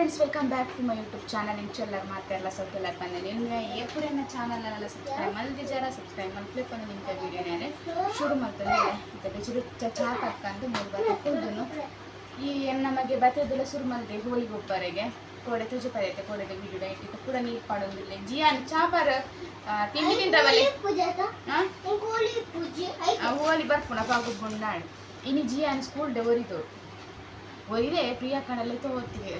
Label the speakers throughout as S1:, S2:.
S1: Friends welcome back to my YouTube channel ಇಂಚೆಲ್ಲರ್ ಮಾತೆಲ್ಲ ಸೊದ್ದೆಲ್ಲ ಬಂದೆ ನಿಮಗೆ ಏಪ್ರಿಲ್ನ ಚಾನಲ್ ಸಬ್ಸ್ಕ್ರೈಬ್ ಮಲ್ದಿ ಜರ ಸಬ್ಸ್ಕ್ರೈಬ್ ಮಲ್ಪಲೆ ನಿಮ್ಗೆ ವೀಡಿಯೋ ವಿಡಿಯೋನೇ ಶುರು ಮಾಡ್ತಾನೆ ಮತ್ತೆ ಬಿಸಿಲು ಚಾ ಹಾಕ್ಕೊಂಡು ಮೂರು ಬತ್ತೆ ಕುಡ್ದು ಈ ನಮಗೆ ಬತ್ತದೆಲ್ಲ ಶುರು ಮಾಡಿದೆ ಹೋಳಿ ಗೊಬ್ಬರಿಗೆ ಕೋಡೆ ತುಜು ಪದೈತೆ ಕೋಡೆದ ವಿಡಿಯೋ ಇಟ್ಟು ಕೂಡ ನೀರು ಪಾಡೋದಿಲ್ಲ ಜಿಯಾನ್ ಚಾಪರ್ ತಿಂಡಿ ತಿಂದ್ರವಲ್ಲಿ ಹಾಂ ಹೋಳಿ ಬರ್ಪುಣ ಪಾಗುಬ್ಬುಂಡು ಇನ್ನು ಜಿಯಾನ್ ಸ್ಕೂಲ್ ಡೇ ಒರಿದೋಡು ಒಯ್ದೆ ಪ್ರಿಯಾ ಕಣಲ್ಲಿ ತಗೋತಿಗೆ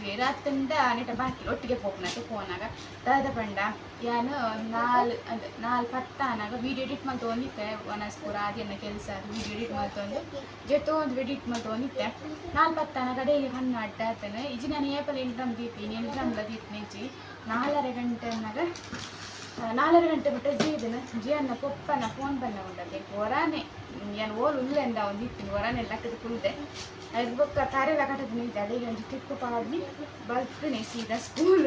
S1: ಬೇರೆ ಅತ್ತಂದ ನೆಟ ಬಾಕಿ ಒಟ್ಟಿಗೆ ಪೋಪನಕ್ಕೆ ಫೋನಾಗ ದಾದ ಪಂಡ, ಯಾನು ನಾಲ್ ಅಂದ್ ನಾಲ್ ಪತ್ತಾನಾಗ ವಿಡಿಯೋ ಎಡಿಟ್ ಮಾಡಿ ತೊಗೊಂಡಿತ್ತೆ ವನಸ್ಪುರ ಅದೇನ ಕೆಲಸ ಅದು ವಿಡಿಯೋ ಎಡಿಟ್ ಮಾಡಿ ತೊಂದು ಜೊತೆ ಒಂದು ಎಡಿಟ್ ಮಾಡಿ ತೊಗೊಂಡಿತ್ತೆ ನಾಲ್ ಪತ್ತಾನಾಗ ಡೈಲಿ ಹಣ್ಣು ಅಡ್ಡ ಆತನೆ ಇಜಿ ನಾನು ಏಪಲ್ ಎಂಟ್ರಮ್ ದೀಪಿ ಎಂಟ್ರಮ್ ದೀಪಿನಿ ನಾಲ್ಕರೆ ಗಂಟೆ ಗಂಟೆನಾಗ ನಾಲ್ಕು ಗಂಟೆ ಬಿಟ್ಟು ಜೀದನ ಜಿಯನ್ನ ಪೊಪ್ಪನ ಫೋನ್ ಬನ್ನ ಉಂಟದೆ ಹೊರಾನೆ ಏನು ಓಲ್ ಉಲ್ಲೆಂದ ಒಂದು ಇತ್ತಿನ ಹೊರಾನೆ ಲಕ್ಕದ ಕುಲ್ದೆ ಅದು ಬೊಕ್ಕ ತಾರೆಲ್ಲ ಕಟ್ಟದ ನಿಂತೆ ಅಡಿಗೆ ಒಂದು ಟಿಪ್ಪು ಪಾಡಿ ಬಲ್ತೀನಿ ಸೀದಾ ಸ್ಕೂಲ್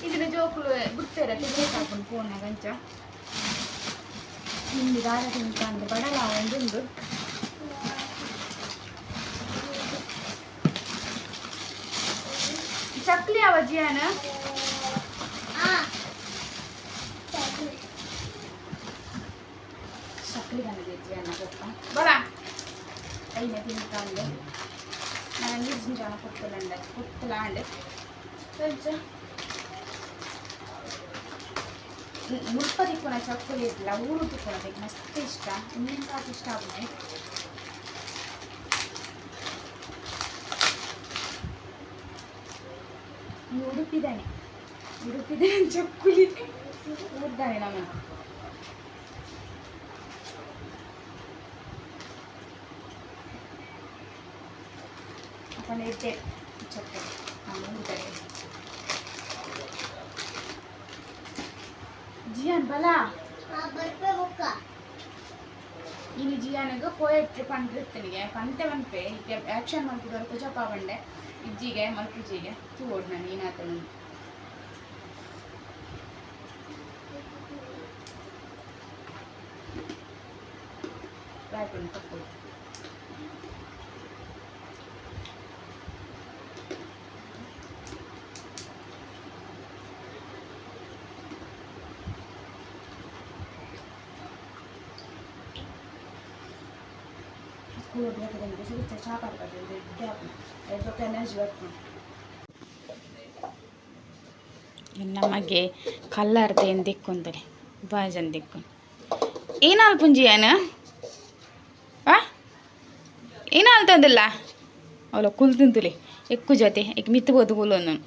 S1: ಇದನ್ನ ಜೋಕುಲು ಬಿಡ್ತಾರೆ ತಿರುಗಿ ಹಾಕೊಂಡು ಫೋನ್ನಾಗ ಅಂಚ. ಹಿಂದಿ ದಾರ ತಿಂತ ಅಂದ್ರೆ ಚಕ್ಲಿ ಅವ ಜಿಯಾನ ಚಕ್ಲಿ ಬಂದಿದೆ ಜಿಯಾನ ಪಪ್ಪ ಬರ ಐನ ತಿಂತಾಂಡೆ ನಾನು ನೀರು ಜನ ಕೊತ್ತಲಂಡ ಕೊತ್ತಲಾಂಡೆ కొంచెం ಮುಲ್ಪ ತಿಕ್ಕೋಣ ಚಕ್ಕುಲಿ ಇರಲಿಲ್ಲ ಊರು ತಿಕ್ಕೊಳಬೇಕು ಮಸ್ತ್ ಇಷ್ಟ ಇನ್ನೇನು ಕಾಫಿ ಇಷ್ಟ ಆಗುತ್ತೆ ಈ ಉಡುಪಿದಾನೆ ಉಡುಪಿದಾನೆ ಚಕ್ಕುಲಿ ಊರ್ದಾನೆ ನಮ್ಮ पड़े चटे जियान बला इन जियान पोएट्री पंडी पंते वन पे आक्षन मल्पे जपा बंडे इज्जी मल्पी तू ओडना ನಮಗೆ ಕಲ್ಲರ್ದ ಏನು ದಿಕ್ಕೊಂತಾರೆ ಬಾಜನ್ ದಿಕ್ಕು. ಏನಾಲ್ ಪುಂಜಿ ಏನು? ಆ? ಏನಾಲ್ ತಂದಿಲ್ಲ? ಅವಳ ಕುಲ್ ತಿಂತುಲಿ ಎಕ್ಕು ಜೊತೆ, ಎಕ್ ಮಿತ್ಬೋದು ಕುಲೊಂದು ಏನಾಲ್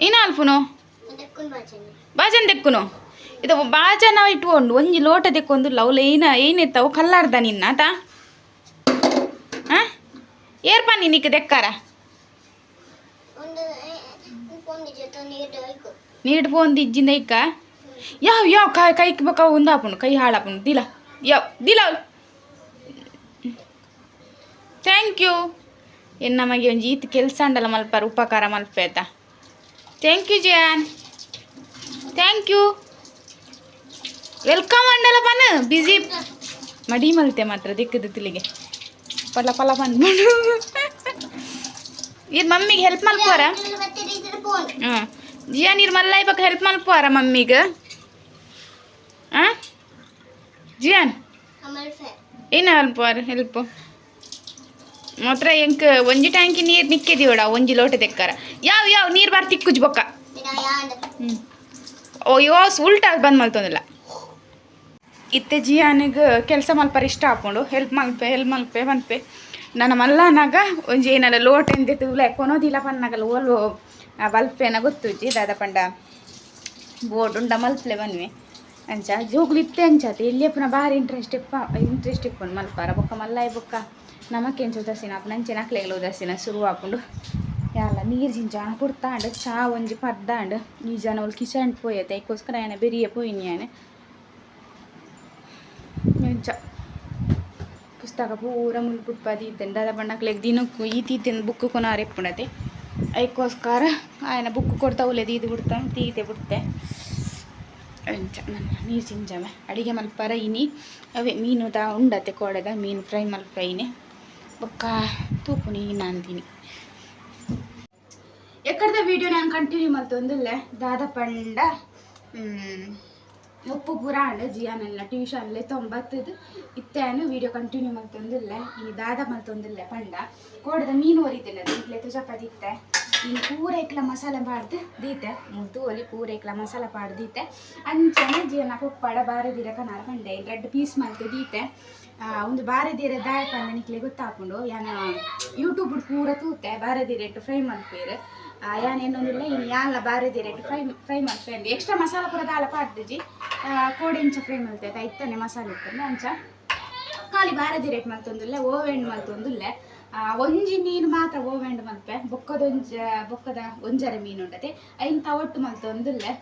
S1: ಏನಾಲ್ಪುನು ಬಾಜನ್ ದಿಕ್ಕುನು. ಇದು ಬಾಜನ ಇಟ್ಕೊಂಡು, ಒಂಜಿ ಲೋಟ ದಿಕ್ಕೊಂದು ಲವ್ಲ ಏನ ಏನಿತ್ತವು ಕಲ್ಲಾರ್ದ ನಿನ್ನ, ಆತ? ಏರ್ಪ ನಿನಕ್ಕೆ ದೆಕ್ಕಾರ ನೀರು ಪೋನ್ ದಿಜ್ಜಿ ಇಕ್ಕ ಯಾವ ಯಾವ ಕೈ ಕೈಗೆ ಬಕ್ಕ ಒಂದು ಹಾಪುಂಡು ಕೈ ಹಾಳಾಪುಂಡು ದಿಲ. ಯಾವ, ದಿಲ ಥ್ಯಾಂಕ್ ಯು ಏನು ನಮಗೆ ಒಂದು ಜೀತ್ ಕೆಲಸ ಅಂಡಲ್ಲ ಮಲ್ಪಾರ, ಉಪಕಾರ ಮಲ್ಪೇತ ಥ್ಯಾಂಕ್ ಯು ಜಾನ್ ಥ್ಯಾಂಕ್ ಯು ವೆಲ್ಕಮ್ ಅಂಡಲ್ಲ ಪನ್ ಬಿಸಿ ಮಡಿ ಮಲ್ತೆ ಮಾತ್ರ ದಿಕ್ಕದ ತಿಲಿಗೆ ಪಲ್ಲ ಪಲ ಬಂದು ಇದು ಮಮ್ಮಿಗೆ ಹೆಲ್ಪ್ ಮಲ್ಕೋರ ಹಾಂ ಜಿಯಾ ನೀರು ಮಲ್ಲ ಇವಾಗ ಹೆಲ್ಪ್ ಮಲ್ಪೋರ ಮಮ್ಮಿಗೆ? ಹಾಂ ಜಿಯಾನ್? ಏನು ಹೆಲ್ಪೋರ ಹೆಲ್ಪ್ ಮಾತ್ರ ಎಂಕ ಒಂಜಿ ಟ್ಯಾಂಕಿ ನೀರು ನಿಕ್ಕಿದೀವಡ ಒಂಜಿ ಲೋಟ ತೆಕ್ಕಾರ. ಯಾವ ಯಾವ ನೀರು ಬರ್ತಿ ತಿಕ್ಕುಜ್ ಬೊಕ್ಕ. ಹ್ಞೂ ಓ ಯೋಸ್ ಉಲ್ಟಾ ಬಂದ್ ಮಲ್ತೊಂದಿಲ್ಲ. ಇತ್ತೆ ಜಿಯಾನಿಗೆ ಕೆಲಸ ಮಲ್ಪರ ಇಷ್ಟ ಹಾಕೊಂಡು ಹೆಲ್ಪ್ ಮಲ್ಪೆ ಹೆಲ್ಪ್ ಮಲ್ಪೆ ಬಂದ್ಪೆ ನನ್ನ ಮಲ್ಲನಾಗ ಒಂಜಿ ಏನಲ್ಲ ಲೋಟ ಎಂದಿತ್ತು ಕೊನೋದಿಲ್ಲ ಪನ್ನಾಗಲ್ಲ ಓಲು ಬಲ್ಪೇನ ಗೊತ್ತುಜ್ಜಿ, ದಾದ ಪಂಡ ಬೋರ್ಡ್ ಉಂಡ ಮಲ್ಪಲೆ ಬನ್ವೆ. ಅಂಚ ಜೋಗುಲು ಇತ್ತೆ ಅಂಚಾತೆ ಎಲ್ಲಿ ಪುನಃ ಭಾರಿ ಇಂಟ್ರೆಸ್ಟ್ ಇಪ್ಪ ಇಂಟ್ರೆಸ್ಟ್ ಇಪ್ಪುಂಡು ಮಲ್ಪಾರ. ಬೊಕ್ಕ ಮಲ್ಲಾಯ್ ಬೊಕ್ಕ ನಮಕೆಂಚು ಉದಾಸೀನ ಅಪ್ಪ ನಂಚೆ ನಕ್ಲೆಗ್ಲ ಉದಾಸೀನ ಶುರು ಹಾಕೊಂಡು ಯಾಲ ನೀರು ಜಿಂಜಾಣ ಕೊಡ್ತಾಂಡು, ಚಾ ಒಂಜಿ ಪದ್ದಾಂಡು. ಈ ಜನ ಅವ್ಳು ಕಿಚನ್ ಪೋಯತೆ ಅದಕ್ಕೋಸ್ಕರ ಏನೆ ಬೆರಿಯ ಪೋಯಿನಿ ಏನೆ. ಎಂಚ ಪುಸ್ತಕ ಪೂರ ಮುಲ್ಪುಟ್ಪದಿ ಇತ್ತೇನೆ ದಾದ ಬಣ್ಣಕ್ಲೆಗ್ ದಿನಕ್ಕೂ ಈ ತೀತಿನ ಬುಕ್ ಕೊನಾರ ಇಪ್ಪುಣತೆ ಅದಕ್ಕೋಸ್ಕರ ఆయన ಬುಕ್ ಕೊಡ್ತಾ ಉಲೆ ದೀದು ಬಿಡ್ತಾನೆ ತೀತೆ ಬಿಡ್ತೆ ಎಂಚ ನನ್ನ ನೀರು ಜಿಂಜಾವೆ ಅಡಿಗೆ ಮಲ್ಪರ ಇನಿ ಅವೇ ಮೀನು ದ ಉಂಡತೆ ಕೋಡದ ಮೀನು ಫ್ರೈ ಮಲ್ಪೈನೆ ಬೊಕ್ಕ ತೂಪು ನೀನು ಅಂತೀನಿ ಎಕ್ಕಡದ ವಿಡಿಯೋ ನಾನು ಕಂಟಿನ್ಯೂ ಮಲ್ತೊಂದುಲ್ಲೆ ದಾದ ಪಂಡ ಹ್ಮ್, ಉಪ್ಪು ಪೂರ ಅಂಡ್ ಟ್ಯೂಷನ್ ಟ್ಯೂಷನ್ಲೆ ತೊಂಬತ್ತದು. ಇತ್ತೇನು ವಿಡಿಯೋ ಕಂಟಿನ್ಯೂ ಮಾಡ್ತೊಂದಿಲ್ಲ ಈ ದಾದ ಮಲ್ತೊಂದುಲ್ಲೆ ಪಂಡ. ಕೋಡದ ಮೀನು ಒರಿತೇನೆ ಇಟ್ಲೆ ಚಪಾತಿ ಇತ್ತೆ. ಇನ್ನು ಪೂರ ಇಕ್ಲ ಮಸಾಲೆ ಪಾಡ್ದು ದೀತೆ, ಮುದ್ದು ಒಲಿ ಪೂರ ಇಕ್ಲ ಮಸಾಲೆ ಪಾಡ್ದು ದೀತೆ. ಅಂಚನೆ ಜಿಯನ ಪಡ ಬಾರದಿರ ಕನಾರ ಪಂಡೆ, ರೆಡ್ ಪೀಸ್ ಮಲ್ತು ದೀತೆ. ಒಂದು ಬಾರದಿರ ದಾಯ ಪಂದ ನಿಕ್ಲೆ ಗೊತ್ತಾಕೊಂಡು ಯಾನ ಯೂಟ್ಯೂಬ್ ಪೂರ ತೂತೆ ಬಾರದಿರ ಇಟ್ಟು ಫ್ರೈ ಮಲ್ಪೇರು ಯಾನ್ ಏನೊಂದಿಲ್ಲ ಇನ್ನು ಯಾಲ ಬಾರದಿರ ಇಟ್ಟು ಫ್ರೈ ಫ್ರೈ ಮಲ್ಪೇಂದು ಎಕ್ಸ್ಟ್ರಾ ಮಸಾಲ ಕೂಡ ದಾಲ ಪಾಡ್ದಿಜಿ ಕೋಡಿ ಇಂಚ ಫ್ರೈ ಮಲ್ತೈತೆ ಐತನೆ ಮಸಾಲೆ ಇತ್ತು ಅಂಚ. ಖಾಲಿ ಬಾರದಿ ರೇಟ್ ಮಲ್ತೊಂದುಲ್ಲೆ ಓವೆಂಡ್ ಮಲ್ತೊಂದುಲ್ಲೆ ಒಂಜಿ ಮೀನು ಮಾತ್ರ ಓವೆಂಡ್ ಮಲ್ಪೆ. ಬೊಕ್ಕದೊಂಜ ಬೊಕ್ಕದ ಒಂಜರ ಮೀನು ಉಂಡತೆ ಐನ್ ತವಟ್ಟು ಮಲ್ತೊಂದುಲ್ಲೆ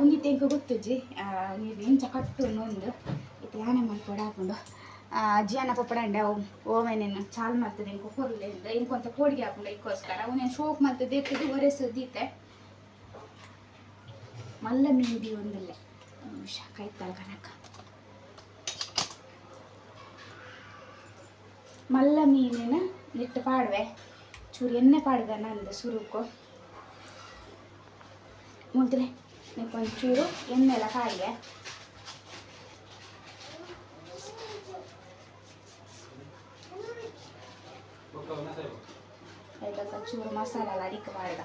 S1: ಉಂದಿ ತೆಂಕು ಗೊತ್ತುಜಿ ಆ, ನೀರು ಇಂಚ ಕಟ್ಟು ಒಂದು. ಇದು ಯಾನೆ ಮಲ್ಪೊಡ ಜಿಯನ ಪಪ್ಪಡ ಅಂಡೆ ಓವೆನೇನು ಚಾಲ್ ಮಾಡ್ತದೆ ಇಂಕೊ ಕೊರ್ಲೆ ಇಂದ ಇಂಕೊಂತ ಕೋಡಿಗೆ ಹಾಕೊಂಡು ಇಕ್ಕೋಸ್ಕರ. ಅವನೇನು ಶೋಕ್ ಮಲ್ತದೆ ಇರ್ತದೆ ಒರೆಸದೀತೆ ಮಲ್ಲ ಮೀದಿ ಒಂದಲ್ಲೇ. ಕೈತಲ್ ಕನಕ ಮಲ್ಲ ಮೀನಿನ ನಿಟ್ಟು ಪಾಡುವೆ. ಚೂರು ಎಣ್ಣೆ ಪಾಡ್ದ ನಂದು ಸುರುಕು. ಮುದ್ರೆ ಚೂರು ಎಣ್ಣೆ ಎಲ್ಲ त्याचा चूर मसाला रिकवायला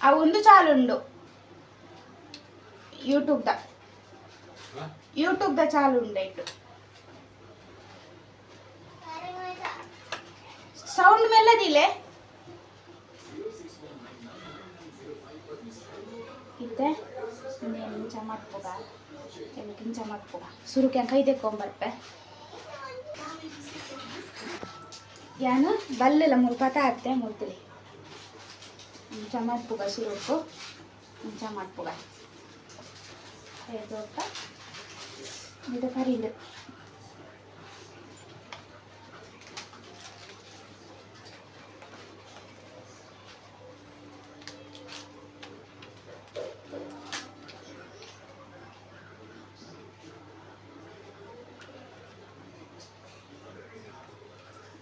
S1: అవి ఉండు దా యూట్యూబ్దా? యూట్యూబ్దా చాలు ఉండే ఇటు ಚಮಟ್ಪುಗ ಎಲ್ಕಿನ್ ಚಮಟ್ಪುಗ ಸುರುಕ್ಯಾನ್ ಕೈ ತೆಕ್ಕೊಂಬರ್ಪೆ. ಯಾನು? ಬಲ್ಲೆಲ್ಲ ಮುಲ್ಪತ ಆಗ್ತೆ ಮುಲ್ತಿಲಿ ಚಮಟ್ಪುಗ ಸುರುಕು ಹುಂಚ ಹೇದೋಕ ಇದು ಕರೀದು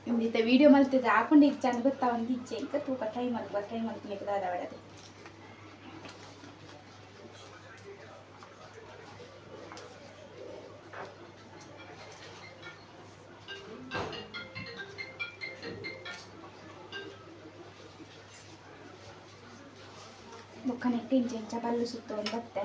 S1: ಇಂದಿತ್ತ ವಿಡಿಯೋ ಮಲ್ತಿದ್ದೆ ಹಾಕೊಂಡು ಈಗ ಚಂದ ಗೊತ್ತಾ ಒಂದು ಇಚ್ಛೆ ಇಂಕ ತೂಕ ಟ್ರೈ ಮಲ್ಕೋ ಟ್ರೈ ಮಲ್ಕೊಲಿಕ್ಕೆ ದಾದ ಹೊಡೆದು ಬುಕ್ಕ ನೆಟ್ಟಿ ಇಂಚೆ ಇಂಚ ಬಲ್ಲು ಸುತ್ತ ಒಂದು ಬತ್ತೆ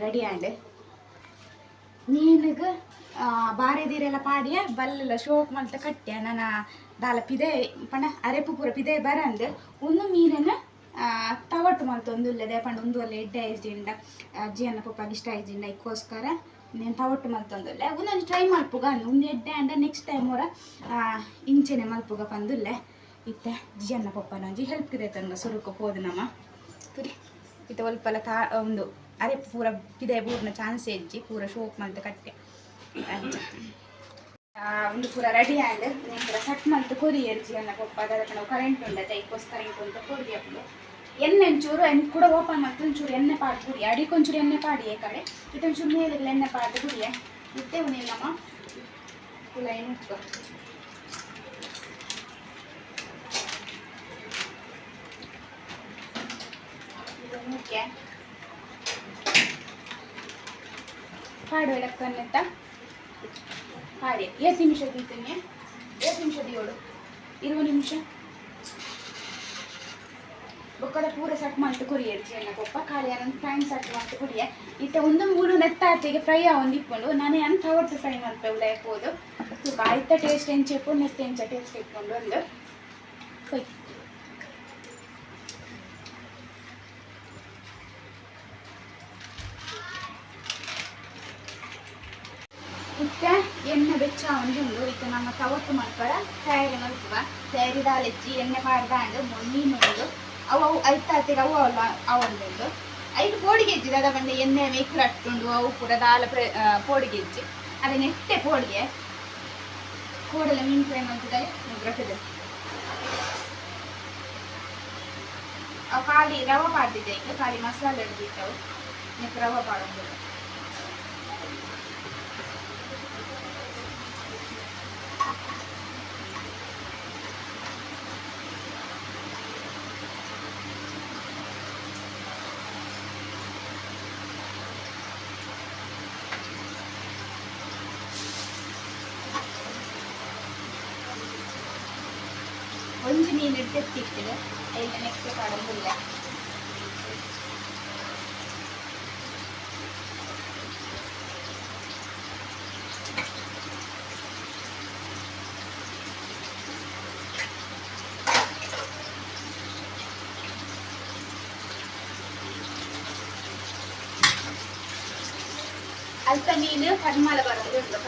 S1: ರೆಡಿ ಆಂಡ್ ನೀನಿಗೆ ಬಾರೆದೀರೆಲ್ಲ ಪಾಡಿಯ ಬಲ್ಲೆಲ್ಲ ಶೋಕ್ ಮಲ್ತ ಕಟ್ಟೆ ನನ್ನ ದಾಲ ಪಿದೆ ಪಣ ಅರೆಪು ಪೂರ ಪಿದೆ ಬರಂದ್ ಒಂದು ಮೀನನ್ನ ಆ, ತವಟ್ಟು ಮಲ್ತ ಒಂದು ಇಲ್ಲದೆ ಪಂಡ ಒಂದು ಅಲ್ಲ ಎಡ್ಡೆ ಐಜಿಂಡ ಅಜ್ಜಿಯನ್ನ ಪಪ್ಪಾಗ ಇಷ್ಟ ಐಜಿಂಡ ಇಕ್ಕೋಸ್ಕರ ತವಟ್ಟು ಮಲ್ತೊಂದುಲ್ಲೆ ಒಂದೊಂದು ಟ್ರೈ ಮಲ್ಪುಗ ಅಂದ್ ಒಂದು ಎಡ್ಡೆ ಅಂಡ ನೆಕ್ಸ್ಟ್ ಟೈಮ್ ಅವರ ಇಂಚೆನೆ ಮಲ್ಪುಗ ಪಂದುಲ್ಲೆ ಇತ್ತೆ ಜಿಯನ್ನ ಪಪ್ಪನೊಂಜಿ ಹೆಲ್ಪ್ ಕಿರೇತಂಗ ಸುರುಕು ಹೋದನಮ್ಮ ತುರಿ. ಇತ್ತ ಒಲ್ಪಲ ತಾ ಒಂದು ಅರೆ ಪೂರ ಪಿದೆ ಪೂರ್ನ ಚಾನ್ಸ್ ಹೆಜ್ಜಿ ಪೂರ ಶೋಕ್ ಮಂತ್ ಕಟ್ಟೆ ಒಂದು ಪೂರ ರೆಡಿ ಆ್ಯಂಡ್ ಪೂರ ಸಟ್ ಮಂತ್ ಕೊರಿ ಎರ್ಜಿ ಅನ್ನ ಪಪ್ಪ ಅದಕ್ಕೆ ನಾವು ಕರೆಂಟ್ ಉಂಡತೆ ಕರೆಂಟ್ ಇಂಕೊಂತ ಕೊರಿ ಅಪ್ಪು ಎಣ್ಣೆ ಒಂಚೂರು ಎಣ್ಣೆ ಕೂಡ ಓಪನ್ ಮಾಡ್ತು ಒಂಚೂರು ಎಣ್ಣೆ ಪಾಡು ಕುಡಿ ಅಡಿಗೆ ಒಂಚೂರು ಎಣ್ಣೆ ಪಾಡಿ ಈ ಕಡೆ ಇದು ಒಂಚೂರು ಮೇಲೆ ಎಣ್ಣೆ ಪಾಡು ಕುಡಿಯೆ ಇದ್ದೆ ಉನಿಲ್ಲಮ್ಮ ಇಲ್ಲ ಏನು ಪಾಡು ಎಡಕ್ಕನ್ನೆತ್ತ ಹಾಡೆ. ಎಷ್ಟು ನಿಮಿಷ తీತೀನಿ ಎಷ್ಟು ನಿಮಿಷ ದಿಯೋಳು ಇರುವ ನಿಮಿಷ. ಬೊಕ್ಕದ ಪೂರ ಸಟ್ ಮಾಡ್ತು ಕೊರಿಯರ್ ಚೆನ್ನ ಪಪ್ಪ. ಖಾಲಿ ಅದೊಂದು ಫ್ರೈನ್ ಸಟ್ ಮಾಡ್ತು ಕೊರಿಯ ಇತ್ತ ಒಂದು ಮೂರು ನೆತ್ತ ಆಚೆಗೆ ಫ್ರೈ ಒಂದು ಇಟ್ಕೊಂಡು ನಾನೇ ಅಂತ ಹೊಟ್ಟು ಫ್ರೈ ಮಾಡ್ತೇವೆ ತೂಕ ಆಯ್ತ ಟೇಸ್ಟ್ ಎಂಚೆಪ್ಪು ನೆತ್ತ ಎಂಚ ಟೇಸ್ಟ್ ಇಟ್ಕೊಂಡು ಒಂದು. ಕೊಯ್ ಇತ್ತ ಎಣ್ಣೆ ಬೆಚ್ಚ ಒಂದು ಇತ್ತ. ನಮ್ಮ ತವತ್ತು ಮಲ್ಪರ ತಯಾರಿ ಮಲ್ಪುವ ತಯಾರಿ ದಾಲೆಚ್ಚಿ ಎಣ್ಣೆ ಮಾಡ್ದಾಂಡು ಮೀನು ಒಂದು ಅವು ಅವು ಐತಾತಿಗೆ ಅವು ಅವಲ್ಲ ಅವೊಂದು ಐದು ಪೋಡಿಗೆ ಹೆಜ್ಜಿ ದಾದ ಬಂದು ಎಣ್ಣೆ ಮೇಕರ್ ಅಟ್ಟುಂಡು ಅವು ಕೂಡ ದಾಲ ಪೋಡಿಗೆ ಹೆಜ್ಜಿ ಅದೇ ನೆಟ್ಟೆ ಪೋಡಿಗೆ. ಕೂಡಲ ಮೀನು ಫ್ರೈ ಮಾಡ್ತಿದ್ದಾರೆ. ರೊಟ್ಟದೆ ಅವು ಖಾಲಿ ರವ ಪಾಡ್ತಿದ್ದೆ ಈಗ. ಖಾಲಿ ಮಸಾಲೆ ಹಿಡ್ದಿಟ್ಟವು ನೆಕ್ ರವೆ ಪಾಡೋದು ಒಂಜಿ ಮೀನು ಎತ್ತಿಟ್ಟಿದೆ ಐದು ನೆಕ್ಸ್ಟ್ ಕಡಂಬಿಲ್ಲ ಅಲ್ಪ ಮೀನು ಕಣ್ಮಲ ಬರೋದು ಉಂಟು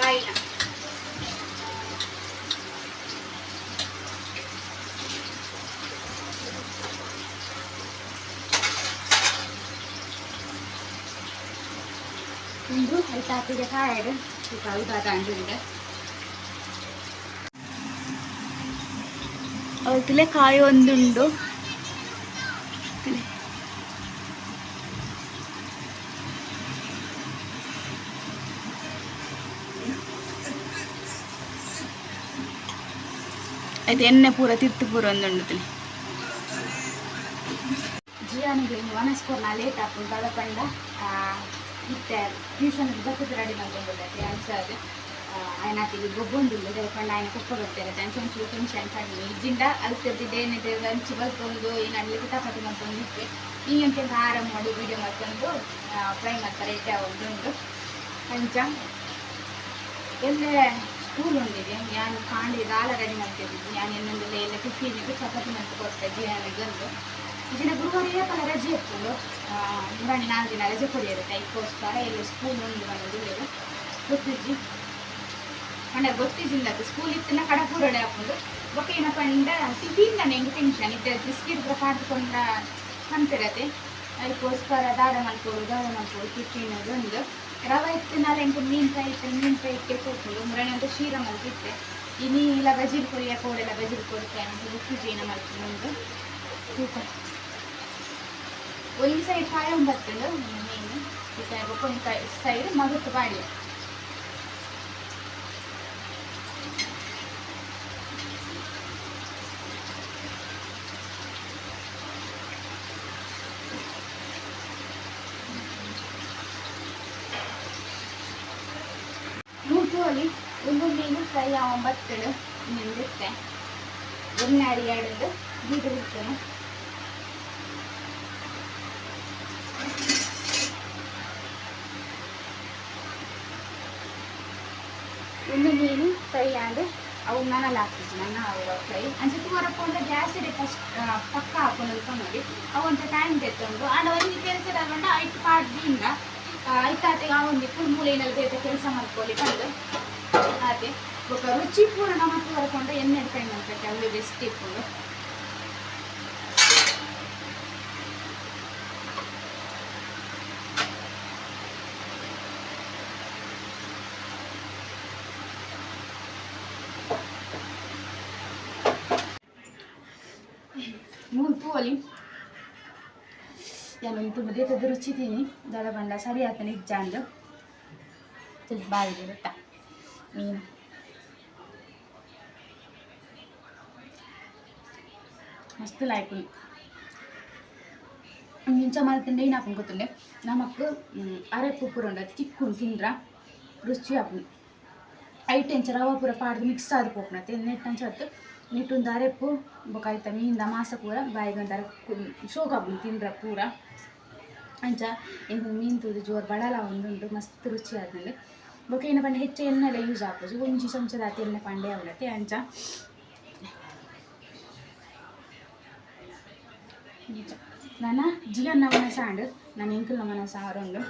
S1: അവിടത്തിലെ കായ എന്തുണ്ടോ അത് എന്നെ പൂര തിരുത്തുപൂരം എന്തുണ്ടത്തിൽ ജിയാണെങ്കിൽ വനസ്കോർ നല്ല തപ്പുണ്ടാകപ്പണ്ട ಮತ್ತೆ ಟ್ಯೂಷನ್ ಬರ್ತದೆ ರೆಡಿ ಮಾಡ್ಕೊಂಡು ಮಾಡ್ಕೊಂಡಿರುತ್ತೆ ಆನ್ಸರ್ ಆಯ್ನಾತಿಗೆ ಗೊಬ್ಬೊಂದಿಲ್ಲ ದೇವಕೊಂಡು ಆಯ್ನ ಕೊಪ್ಪ ಬರ್ತಾರೆ. ಟೆನ್ಷನ್ ಒಂಚೂರು ಟೆನ್ಷನ್ ಕಡಿಮೆ ಇಜ್ಜಿಂಡ ಅಲ್ತದ್ದು ಏನಿದೆ? ಲಂಚ್ ಬರ್ಕೊಂಡು ಏನು ಅಡ್ಲಿಕ್ಕೆ ತಪಾತಿ ಮಾಡ್ಕೊಂಡು ಇದ್ವಿ ಈ ಅಂತ ಖಾರ ಮಾಡಿ ವೀಡಿಯೋ ಮಾಡ್ಕೊಂಡು ಫ್ರೈ ಮಾಡ್ತಾರೆ. ಇಟ್ಟೆ ಒಂದು ಪಂಚ. ಎಲ್ಲೇ? ಸ್ಕೂಲ್ ಉಂಡಿದೆ ನಾನು ಕಾಂಡಿ ದಾಲ ರೆಡಿ ಮಾಡ್ತಿದ್ದೀನಿ ನಾನು ಇನ್ನೊಂದಿಲ್ಲ ಎಲ್ಲ ಟಿಫಿನಿಗೆ ಚಪಾತಿ ಮಾಡ್ಕೊಡ್ತಾ ಇದ್ದೀನಿ. ನನಗಂದು ಒಂದು ಇದನ್ನ ಗುರುವಾರ ಏಕಲ್ಲ ರಜೆ ಇರ್ತದೆ ಮೂರನೇ ನಾಲ್ಕು ದಿನ ರಜೆ ಕೊಡಿರುತ್ತೆ ಇದಕ್ಕೋಸ್ಕರ ಇಲ್ಲಿ ಸ್ಕೂಲ್ ಒಂದು ಬಂದು ಇಲ್ಲ ಗೊತ್ತಿದ್ದಿ? ಪಂಡ ಗೊತ್ತಿದ್ದಿಲ್ಲ ಅದು ಸ್ಕೂಲ್ ಇತ್ತಿನ ಕಡಪೂರಡೆ ಹಾಕೊಂಡು. ಬೊಕ್ಕ ಏನಪ್ಪ ಪಂಡ ಟಿಫಿನ್ ಹೆಂಗೆ ಟೆನ್ಷನ್ ಇದ್ದ ಬಿಸ್ಕಿಟ್ ಕಾಡ್ಕೊಂಡ ಕಂತಿರತ್ತೆ ಅದಕ್ಕೋಸ್ಕರ ದಾರ ಮಾಡ್ಕೊಡು, ದಾರ ಮಲ್ಕೋರು ಟಿಫಿನ್ ಒಂದು. ರವೆ ಇತ್ತಿನಾಲ ಎಂಟು ಮೀನು ಫ್ರೈ ಇತ್ತು, ಮೀನು ಫ್ರೈ ಇಟ್ಟೆ ಕೊಟ್ಟು ಮುರಾಣಿ ಅಂತ ಶೀರ ಮಲ್ತಿತ್ತೆ ಇನ್ನೀ ಇಲ್ಲ ಬಜಿಲ್ ಕೊರಿಯ ಕೋಡೆಲ್ಲ ಬಜಿಲ್ ಕೊಡುತ್ತೆ ಅಂತ ಉಪ್ಪು ಜೀನ ಮಲ್ಕೊಂಡು ತೂಕ ಒಂದು ಸೈಡ್ ಕಾಯ ಬರ್ತದೆ ಮೀನು ಒಂದು ಸೈಡ್ ಮಗತ್ತು ಬಾಡಿ ಮೂಟುವಲ್ಲಿ ಒಂದು ಮೀನು ಫ್ರೈ ಒಂಬತ್ತೇಳು ನಿಂದಿರುತ್ತೆ ಎಣ್ಣೆ ಅಡಿ ಎರಡು ಒಂದು ಮೀನು ಫ್ರೈ ಆದರೆ ಅವು ನಾನಲ್ಲಿ ಹಾಕ್ತೀನಿ ನನ್ನ ಅವರ ಫ್ರೈ. ಅಂಚೆ ತೂರಪ್ಪ ಗ್ಯಾಸ್ ಇದೆ. ಫಸ್ಟ್ ಪಕ್ಕ ಹಾಕೊಂಡು ನೋಡಿ ಅವು ಅಂತ ಟೈಮ್ ತೆತ್ತೊಂಡು ಆಂಡ ಒಂದು ಕೆಲಸ ತಗೊಂಡು ಐಟ್ ಪಾಡ್ದಿಂದ ಐತಾತೆ ಆ ಒಂದು ಫುಲ್ ಮೂಲೆಯಲ್ಲಿ ಬೇರೆ ಕೆಲಸ ಮಾಡ್ಕೊಳ್ಳಿ ಬಂದು. ಅದೇ ಬೊಕ್ಕ ರುಚಿ ಪೂರ್ಣ ನಮ್ಮ ತೂರಕೊಂಡು ಎಣ್ಣೆ ಫ್ರೈ ಮಾಡ್ಬೇಕು ಅಲ್ಲಿ ಬೆಸ್ಟ್ ಇಟ್ಕೊಂಡು ಮೂರು ಒಲಿ ನಾನು ತುಂಬ ದೇತದ ರುಚಿತೀನಿ ದಳ ಬಂಡ ಸರಿ ಆತ ನಿಜ ಅಂದು ಸ್ವಲ್ಪ ಬಾಯಿಗೆ ಗೊತ್ತಾ ಮೀನು ಮಸ್ತ್ ಲಾಯ್ಕು ಇಂಚ ಮಾಡ್ತಿಂಡೆ ಏನು ಹಾಕೊಂಡು ಗೊತ್ತುಂಡೆ ನಮಕ್ಕು ಅರೆ ಪುಪ್ಪುರ ಉಂಡ ಚಿಕ್ಕುಂಡು ತಿಂದ್ರ ರುಚಿ ಹಾಕೊಂಡು ಐಟ್ ಎಂಚ ರವ ಪೂರ ಪಾಡ್ದು ಮಿಕ್ಸ್ ಆದ ಪೋಪ್ನತ್ತೆ ದಾರೆಪ್ಪು ಬೊಕಾಯ್ತ ಮೀನ್ದ ಮಾಸ ಪೂರ, ಬಾಯಿಗೆ ಒಂದಾರ ಶೋಕ ತಿಂದ್ರ ಪೂರ. ಅಂಚ ಎಂಕು ಮೀನು ತೂದು ಜೋರು ಬಡಲ ಒಂದುಂಟು, ಮಸ್ತ್ ರುಚಿ ಆದ್ಮೇಲೆ. ಬೊಕ ಏನ ಪಂಡ ಹೆಚ್ಚು ಎಣ್ಣೆಲ್ಲ ಯೂಸ್ ಆಗ್ಬೋದು ಒಂಜಿ ಚಮಚದ ಅತಿ ಎಣ್ಣೆ ಪಂಡೆ ಅವಲತ್ತೆ ಅಂಚ. ನನ್ನ ಜಿಗನ್ನ ವನಸ ಆಂಡು ನನ್ನ ಎಂಕಲ್ನ ಮನಸ ಆರೊಂಡು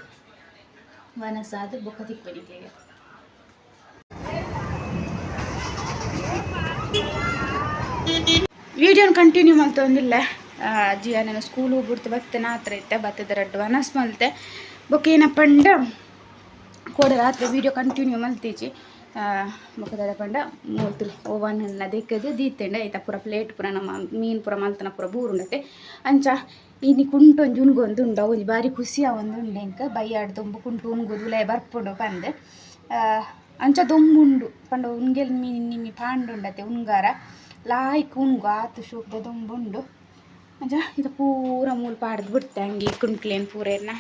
S1: ವನಸ ಅದು ಬೊಕ್ಕ ತಿಕ್ಕೊಡಿದ್ದೇವೆ ವಿಡಿಯೋನ ಕಂಟಿನ್ಯೂ ಮಾಡ್ತೊಂದಿಲ್ಲ ಅಜ್ಜಿ ನಾನು ಸ್ಕೂಲ್ ಹೋಗ್ಬಿಡ್ತು. ಬರ್ತೇನೆ ಹತ್ರ ಇತ್ತೆ ಬತ್ತದ ರಡ್ಡು. ಅನಸ್ ಮಲ್ತೆ. ಬೊಕ್ಕ ಏನಪ್ಪಂಡ ಕೂಡ ರಾತ್ರಿ ವೀಡಿಯೋ ಕಂಟಿನ್ಯೂ ಮಲ್ತೀಜಿ ಬೊಕ್ಕದ ಪಂಡ. ಮೂಲ್ತು ಓವನ್ ಎಲ್ಲ ದೀತೆಂಡ. ಐತ ಪೂರ ಪ್ಲೇಟ್ ಪೂರ ನಮ್ಮ ಮೀನು ಪೂರ ಮಲ್ತನ ಪೂರ ಬೂರುಂಡತೆ ಅಂಚ ಇನಿ ಒಂದು ಉಣ್ಗೊಂದು ಉಂಡ ಭಾರಿ ಬಾರಿ ಖುಷಿ ಒಂದು ಉಂಡೆ ಇಂಕ. ಬೈಯಾಡ್ ಕುಂಟು ಉಣ್ಗೋದು ಉಲಯ ಬರ್ಪುಂಡು ಆ, ಅಂಚ ದೊಂಬುಂಡು ಪಂಡ ಉಂಗೆಲ್ ಮೀನು ನಿಮ್ಮಿ ಪಾಂಡುಂಡತೆ ಉನ್ಗಾರ ಲಾಯ್ಕ್ ಉಣ್ಗು ಆತು ಶೂಕ್ದ ದೊಂಬುಂಡು ಅಂಚ ಇದು ಪೂರ ಮೂಲು ಪಾಡ್ದು ಬಿಡ್ತೆ ಹಂಗೆ ಕುಂಟ್ಲೇನು ಪೂರ ಎಲ್ಲ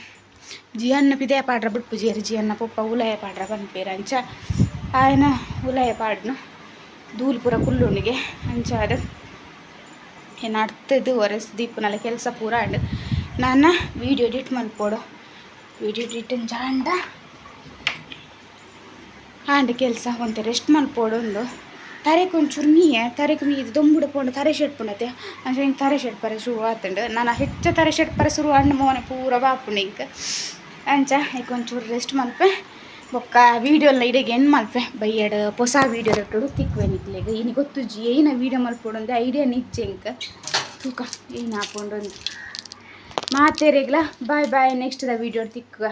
S1: ಜಿಯನ್ನ ಪಿದಯ ಪಾಡ್ರ ಬಿಟ್ಟು ಪೂಜೇರಿ ಜಿಯನ್ನ ಪಪ್ಪ ಉಲಯ ಪಾಡ್ರ ಬಂದ್ಪೇರ ಅಂಚ. ಆಯನ ಉಲಯ ಪಾಡ್ನು. ಧೂಲ್ ಪೂರ ಕುಲ್ಲುಣಿಗೆ ಅಂಚ ಅದು ಏನು ಅರ್ಥದ್ದು ಒರೆಸ್ ದೀಪನಲ್ಲ ಕೆಲಸ ಪೂರ ಅಂಡ್ ನಾನು ವೀಡಿಯೋ ಎಡಿಟ್ ಮಲ್ಪೋಡು. ವೀಡಿಯೋ ಎಡಿಟ್ ಜಾಂಡ. ಆಂಡ್ ಕೆಲಸ ಒಂತೆ ರೆಸ್ಟ್ ಮಲ್ಪೋಡು ಒಂದು ತರೆಗೆ ಒಂಚೂರು ನೀಯೆ ತರೆಗೆ ಮೀ ದೊಂಬುಡು ಪೋಂಡು ತರೆ ಶೆಟ್ ಪುಂಡತೆ ಅಂದ್ರೆ ಹಿಂಗೆ ತರೆ ಶೆಟ್ ಪರೆ ಶುರು ಆತುಂಡು. ನಾನು ಹೆಚ್ಚು ತರೆ ಶೆಟ್ ಪರೆ ಶುರು ಅಣ್ಣ ಮೋನೆ ಪೂರ ಬಾಪುಂಡು ಹಿಂಗೆ ಅಂಚ, ಈಗ ಒಂಚೂರು ರೆಸ್ಟ್ ಮಲ್ಪೆ ಬೊಕ್ಕ ವೀಡಿಯೋಲ್ಲ ಇಡಗೆ ಏನು ಮಲ್ಪೆ ಬೈಯಡ ಹೊಸ ವೀಡಿಯೋ ರಟ್ಟೋಡು ತಿಕ್ವೇನಿಕ್ಲೇಗ ನಿಕ್ಲೆಗೆ ಇನಿ ಗೊತ್ತು ಜಿ, ಏನ ವೀಡಿಯೋ ಮಲ್ಪೋಡು ಅಂದರೆ ಐಡಿಯಾ ನಿಚ್ಚೆ ಇಂಕ. ತೂಕ, ಏನು ಹಾಕೊಂಡು ಮಾತೇರೆಗ್ಲ bye bye next the video ತಿಕ್ಕ